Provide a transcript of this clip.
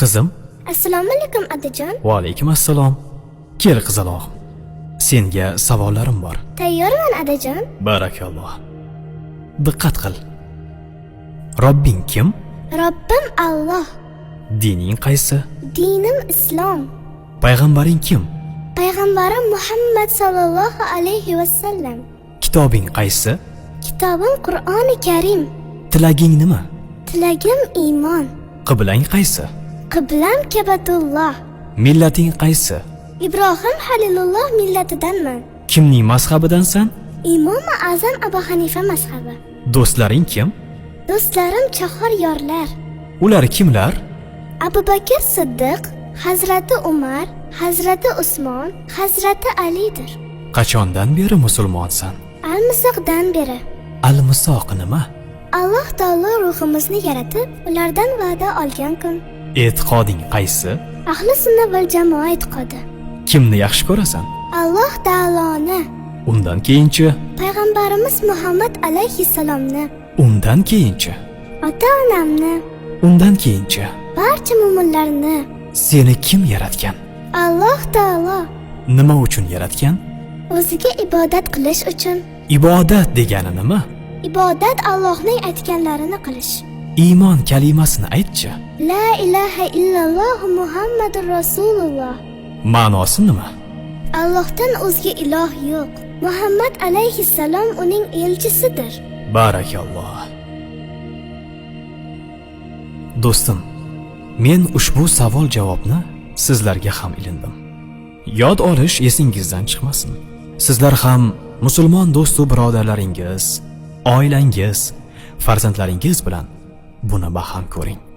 Qizim, assalomu alaykum otajon va alaykum assalom. Kel qizaloq. Senga savollarim bor. tayyorman otajon Barakalloh. Diqqat qil. Robbing kim? robbim alloh Dining qaysi? dinim islom Payg'ambaring kim? payg'ambarim muhammad sollallohu alayhi vasallam Kitobing qaysi? kitobim qur'oni karim Tilaging nima? tilagim iymon Qiblang qaysi? Qiblam kabatulloh Millating qaysi? ibrohim halilulloh millatidanman Kimning mazhabidansan? imomi azam abu hanifa mazhabi Do'stlaring kim? do'stlarim chahor yorlar Ular kimlar? abu bakr siddiq hazrati umar hazrati usmon hazrati alidir Qachondan beri musulmonsan? almisoqdan beri Al-Misoq nima? alloh taolo ruhimizni yaratib ulardan va'da olgan kun E'tiqoding qaysi? ahli sunna val jamoa e'tiqodi Kimni yaxshi ko'rasan? alloh taoloni Undan keyinchi, payg'ambarimiz muhammad alayhissalomni undan keyinchi, ota onamni undan keyinchi. barcha mo'minlarni Seni kim yaratgan? alloh taolo Nima uchun yaratgan? o'ziga ibodat qilish uchun Ibodat degani nima? ibodat allohning aytganlarini qilish Iymon kalimasini aytchi. la ilaha illalloh muhammadur rasululloh Ma'nosi nima? allohdan o'zga iloh yo'q muhammad alayhissalom uning elchisidir Barakalloh. Do'stim, men ushbu savol-javobni sizlarga ham ilindim. Yod olish esingizdan chiqmasin. Sizlar ham musulmon do'stu birodarlaringiz, oilangiz, farzandlaringiz bilan buni baham ko'ring.